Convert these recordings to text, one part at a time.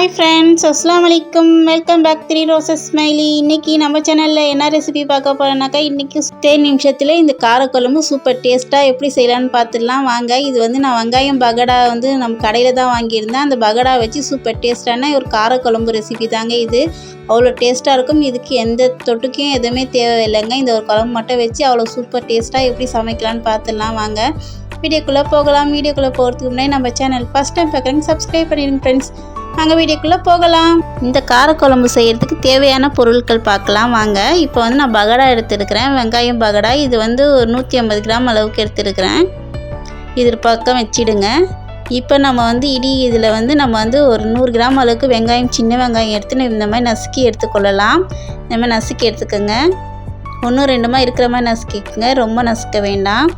Hi friends அஸ்லாம் வலைக்கம் welcome back three roses smiley இன்றைக்கி நம்ம சேனலில் என்ன ரெசிபி பார்க்க போகிறோம்னாக்கா இன்றைக்கி டே நிமிஷத்தில் இந்த காரக்குழம்பு சூப்பர் டேஸ்ட்டாக எப்படி செய்யலான்னு பார்த்துடலாம். வாங்க இது வந்து நான் வெங்காயம் பகடா வந்து நம்ம கடையில் தான் வாங்கியிருந்தேன். அந்த பகடா வச்சு சூப்பர் டேஸ்ட்டான ஒரு காரக்குழம்பு ரெசிபி தாங்க இது. அவ்வளோ டேஸ்ட்டாக இருக்கும். இதுக்கு எந்த தொட்டுக்கும் எதுவுமே தேவையில்லைங்க. இந்த ஒரு குழம்பு மட்டும் வச்சு அவ்வளோ சூப்பர் டேஸ்ட்டாக எப்படி சமைக்கலான்னு பார்த்துடலாம். வாங்க. வீடியோக்குள்ளே போகலாம். வீடியோக்குள்ளே போகிறதுக்கு முன்னாடி நம்ம சேனல் ஃபஸ்ட் டைம் பார்க்குறீங்க சப்ஸ்கிரைப் பண்ணிடுங்க ஃப்ரெண்ட்ஸ் நாங்கள் வீடியோக்குள்ளே போகலாம். இந்த காரக்குழம்பு செய்கிறதுக்கு தேவையான பொருட்கள் பார்க்கலாம். வாங்க இப்போ வந்து நான் பகடா எடுத்துருக்கிறேன். வெங்காயம் பகடா இது வந்து ஒரு நூற்றி ஐம்பது கிராம் அளவுக்கு எடுத்துருக்கிறேன். இது பக்கம் வச்சிடுங்க. இப்போ நம்ம வந்து இடி இதில் வந்து நம்ம வந்து ஒரு நூறு கிராம் அளவுக்கு வெங்காயம் சின்ன வெங்காயம் எடுத்து இந்த மாதிரி நசுக்கி எடுத்துக்கொள்ளலாம். இந்த மாதிரி நசுக்கி எடுத்துக்கோங்க. ஒன்றும் ரெண்டுமா இருக்கிற மாதிரி நசுக்கிக்கோங்க. ரொம்ப நசுக்க வேண்டாம்.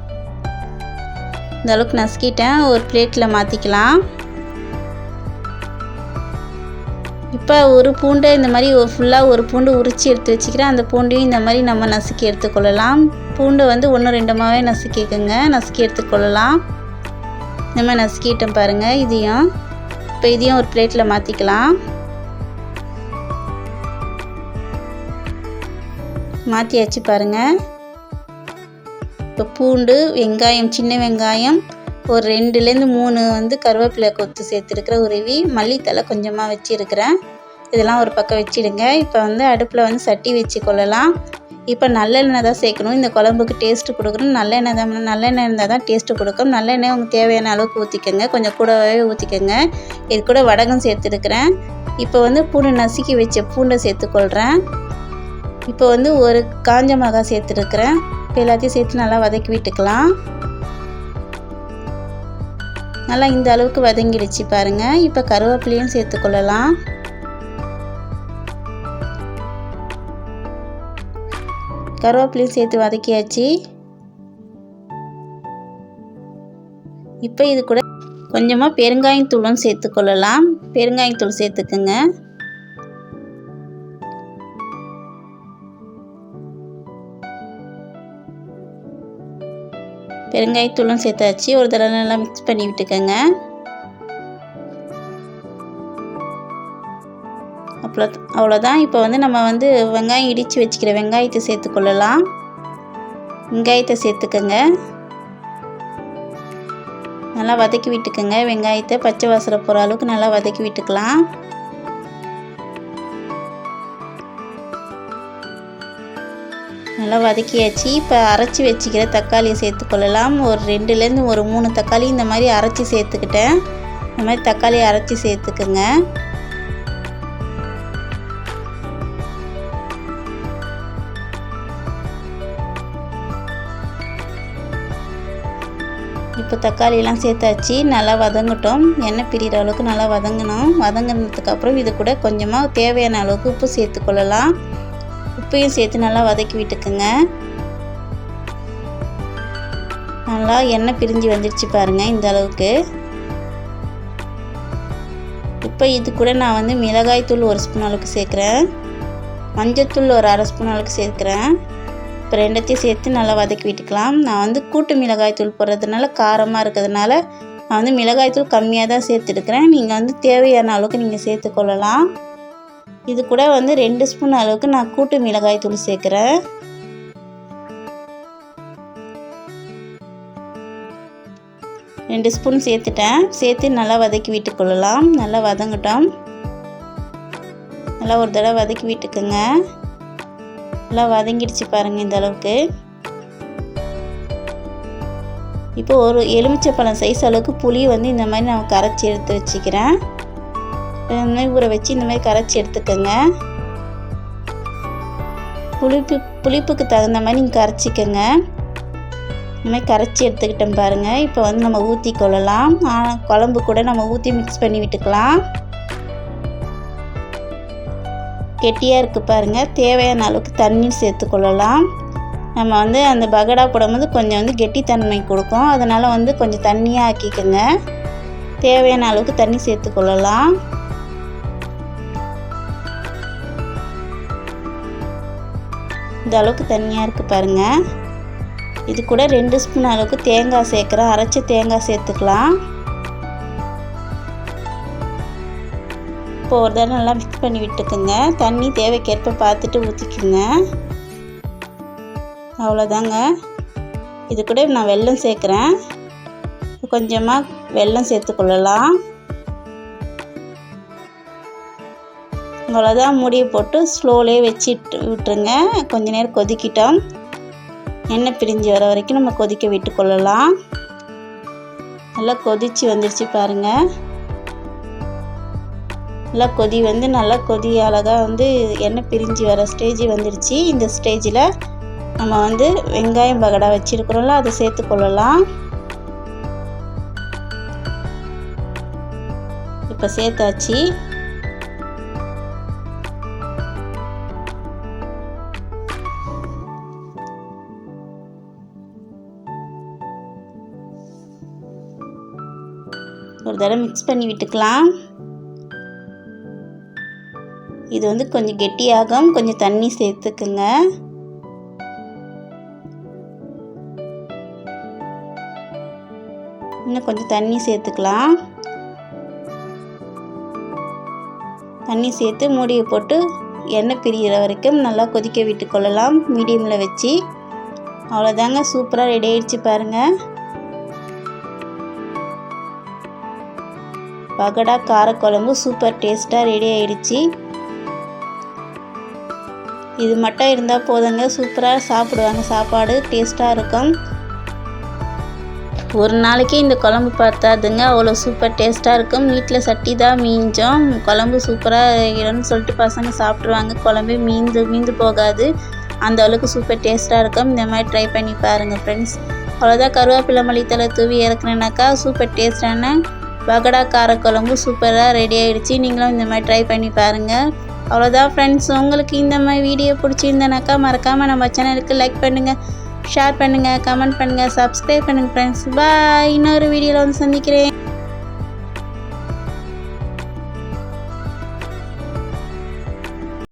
இந்தளவுக்கு நசுக்கிட்டேன். ஒரு பிளேட்டில் மாற்றிக்கலாம் இப்போ ஒரு பூண்டை இந்த மாதிரி ஃபுல்லாக ஒரு பூண்டு உரித்து எடுத்து வச்சுக்கிறேன். அந்த பூண்டையும் இந்த மாதிரி நம்ம நசுக்கி எடுத்துக்கொள்ளலாம். பூண்டை வந்து ஒன்று ரெண்டுமாவே நசுக்கிக்கோங்க. நசுக்கி எடுத்துக்கொள்ளலாம். இந்த மாதிரி நசுக்கிட்டேன் பாருங்கள் இதையும். இப்போ இதையும் ஒரு பிளேட்டில் மாற்றிக்கலாம் மாற்றியாச்சு பாருங்கள் இப்போ பூண்டு வெங்காயம் சின்ன வெங்காயம் ஒரு ரெண்டுலேருந்து மூணு வந்து கருவேப்பிலை கொத்து சேர்த்துருக்குற உருவி மல்லித்தலை கொஞ்சமாக வச்சுருக்கிறேன். இதெல்லாம் ஒரு பக்கம் வச்சிடுங்க. இப்போ வந்து அடுப்பில் வந்து சட்டி வச்சு கொள்ளலாம். இப்போ நல்லெண்ணெய் தான் சேர்க்கணும். இந்த குழம்புக்கு டேஸ்ட்டு கொடுக்கணும். நல்லெண்ணெய் தான் நல்லெண்ணெய் இருந்தால் தான் டேஸ்ட்டு கொடுக்கும். நல்லெண்ணெய் உங்களுக்கு தேவையான அளவுக்கு ஊற்றிக்கோங்க கொஞ்சம் கூடவே ஊற்றிக்கோங்க இது கூட வடகம் சேர்த்துருக்குறேன். இப்போ வந்து பூண்டு நசுக்கி வச்ச பூண்டை சேர்த்துக்கொள்கிறேன். இப்போ வந்து ஒரு காஞ்ச மிளகா சேர்த்துருக்குறேன். இப்போ எல்லாத்தையும் சேர்த்து நல்லா வதக்கி விட்டுக்கலாம். நல்லா இந்த அளவுக்கு வதங்கிடுச்சு பாருங்கள் இப்போ கருவேப்பிலையும் சேர்த்துக்கொள்ளலாம் கருவேப்பிலையும் சேர்த்து வதக்கியாச்சு. இப்போ இது கூட கொஞ்சமாக பெருங்காயத்தூளும் சேர்த்துக்கொள்ளலாம் பெருங்காயத்தூள் சேர்த்துக்குங்க. பெருங்காயத்தூளும் சேர்த்தாச்சு. ஒரு தடவை நல்லா மிக்ஸ் பண்ணி விட்டுக்கோங்க. அவ்வளோ அவ்வளோதான் இப்போ வந்து நம்ம வந்து வெங்காயம் இடித்து வச்சுக்கிற வெங்காயத்தை சேர்த்துக்கொள்ளலாம் வெங்காயத்தை சேர்த்துக்கோங்க. நல்லா வதக்கி விட்டுக்கோங்க. வெங்காயத்தை பச்சை வாசனை போகிற அளவுக்கு நல்லா வதக்கி விட்டுக்கலாம். நல்லா வதக்கியாச்சு. இப்போ அரைச்சி வச்சுக்கிற தக்காளியை சேர்த்துக்கொள்ளலாம் ஒரு ரெண்டுலேருந்து ஒரு மூணு தக்காளி இந்த மாதிரி அரைச்சி சேர்த்துக்கிட்டேன். இந்த மாதிரி தக்காளி அரைச்சி சேர்த்துக்குங்க. இப்போ தக்காளியெல்லாம் சேர்த்தாச்சு. நல்லா வதங்கட்டும். எண்ணெய் பிரிகிற அளவுக்கு நல்லா வதங்கணும். வதங்கினதுக்கப்புறம் இது கூட கொஞ்சமாக தேவையான அளவுக்கு உப்பு சேர்த்துக்கொள்ளலாம் உப்பையும் சேர்த்து நல்லா வதக்கி விட்டுக்குங்க. நல்லா எண்ணெய் பிரிஞ்சு வந்துடுச்சு பாருங்கள் இந்த அளவுக்கு. இப்போ இது கூட நான் வந்து மிளகாய் தூள் ஒரு ஸ்பூன் அளவுக்கு சேர்க்குறேன். மஞ்சத்தூள் ஒரு அரை ஸ்பூன் அளவுக்கு சேர்க்குறேன். இப்போ ரெண்டத்தையும் சேர்த்து நல்லா வதக்கி விட்டுக்கலாம். நான் வந்து கூட்டு மிளகாய் தூள் போடுறதுனால காரமாக இருக்கிறதுனால நான் வந்து மிளகாய் தூள் கம்மியாக தான் சேர்த்துருக்குறேன் நீங்கள் வந்து தேவையான அளவுக்கு நீங்கள் சேர்த்துக்கொள்ளலாம். இது கூட வந்து ரெண்டு ஸ்பூன் அளவுக்கு நான் கூட்டு மிளகாய் தூள் சேர்க்குறேன். ரெண்டு ஸ்பூன் சேர்த்துட்டேன். சேர்த்து நல்லா வதக்கி விட்டுக்கொள்ளலாம் நல்லா வதங்கட்டும். நல்லா ஒரு தடவை வதக்கி விட்டுக்குங்க. நல்லா வதங்கிடுச்சு பாருங்கள் இந்த அளவுக்கு. இப்போ ஒரு எலுமிச்சப்பழம் சைஸ் அளவுக்கு புளி வந்து இந்த மாதிரி நான் கரைச்சி எடுத்து வச்சுக்கிறேன். இந்த மாதிரி ஊற வச்சு இந்த மாதிரி கரைச்சி எடுத்துக்கோங்க. புளிப்பு புளிப்புக்கு தகுந்த மாதிரி நீங்கள் கரைச்சிக்கோங்க. இந்த மாதிரி கரைச்சி எடுத்துக்கிட்டோம் பாருங்கள் இப்போ வந்து நம்ம ஊற்றி கொள்ளலாம். குழம்பு கூட நம்ம ஊற்றி மிக்ஸ் பண்ணி விட்டுக்கலாம். கெட்டியாக இருக்குது பாருங்கள் தேவையான அளவுக்கு தண்ணி சேர்த்துக்கொள்ளலாம் நம்ம வந்து அந்த பகடா போடும்போது கொஞ்சம் வந்து கெட்டித்தன்மை கொடுக்கும். அதனால் வந்து கொஞ்சம் தண்ணியாக ஆக்கிக்கோங்க. தேவையான அளவுக்கு தண்ணி சேர்த்துக்கொள்ளலாம் இந்த அளவுக்கு தனியாக இருக்குது பாருங்கள் இது கூட ரெண்டு ஸ்பூன் அளவுக்கு தேங்காய் சேர்க்குறேன். அரைச்சி தேங்காய் சேர்த்துக்கலாம். இப்போ ஒரு தடவை நல்லா மிக்ஸ் பண்ணி விட்டுக்குங்க. தண்ணி தேவைக்கேற்ப பார்த்துட்டு ஊற்றிக்குங்க அவ்வளோதாங்க. இது கூட நான் வெல்லம் சேர்க்குறேன். கொஞ்சமாக வெல்லம் சேர்த்துக்கொள்ளலாம். அவ்வளோதான் மூடியை போட்டு ஸ்லோலே வச்சுட்டு விட்டுருங்க. கொஞ்ச நேரம் கொதிக்கிட்டோம். எண்ணெய் பிரிஞ்சு வர வரைக்கும் நம்ம கொதிக்க விட்டு கொள்ளலாம். நல்லா கொதிச்சு வந்துருச்சு பாருங்கள் நல்லா கொதி வந்து நல்லா கொதி அழகாக வந்து எண்ணெய் பிரிஞ்சு வர ஸ்டேஜ் வந்துருச்சு. இந்த ஸ்டேஜில் நம்ம வந்து வெங்காயம் பகடா வச்சுருக்குறோம்ல அதை சேர்த்து கொள்ளலாம். இப்போ சேர்த்தாச்சு. ஒரு தடவை மிக்ஸ் பண்ணி விட்டுக்கலாம். இது வந்து கொஞ்சம் கெட்டியாகும் கொஞ்சம் தண்ணி சேர்த்துக்குங்க. இன்னும் கொஞ்சம் தண்ணி சேர்த்துக்கலாம். தண்ணி சேர்த்து மூடியை போட்டு எண்ணெய் பிரிகிற வரைக்கும் நல்லா கொதிக்க விட்டு கொள்ளலாம். மீடியமில் வச்சு. அவ்வளோதாங்க சூப்பராக ரெடி ஆயிடுச்சு பாருங்கள் பகடா காரக்குழம்பு சூப்பர் டேஸ்ட்டாக ரெடி ஆயிடுச்சு. இது மட்டும் இருந்தால் போதுங்க. சூப்பராக சாப்பிடுவாங்க. சாப்பாடு டேஸ்ட்டாக இருக்கும். ஒரு நாளைக்கு இந்த குழம்பு பார்த்தாதுங்க அவ்வளோ சூப்பர் டேஸ்ட்டாக இருக்கும். வீட்டில் சட்டி தான் மீஞ்சோம். குழம்பு சூப்பராக இருக்குன்னு சொல்லிட்டு பசங்க சாப்பிட்ருவாங்க குழம்பு மீந்து மீந்து போகாது. அந்த அளவுக்கு சூப்பர் டேஸ்ட்டாக இருக்கும். இந்த மாதிரி ட்ரை பண்ணி பாருங்கள் ஃப்ரெண்ட்ஸ் அவ்வளோதான் கருவேப்பிலை மல்லித்தலை தூவி இறக்குனேனாக்கா சூப்பர் டேஸ்டான பகடா காரக்குழம்பு சூப்பராக ரெடி ஆகிடுச்சு நீங்களும் இந்த மாதிரி ட்ரை பண்ணி பாருங்கள் அவ்வளோதான் ஃப்ரெண்ட்ஸ் உங்களுக்கு இந்த மாதிரி வீடியோ பிடிச்சிருந்தனாக்கா மறக்காமல் நம்ம சேனலுக்கு லைக் பண்ணுங்கள் ஷேர் பண்ணுங்கள் கமெண்ட் பண்ணுங்கள் சப்ஸ்கிரைப் பண்ணுங்கள் ஃப்ரெண்ட்ஸ் பாய் இன்னொரு வீடியோவில் வந்து சந்திக்கிறேன்.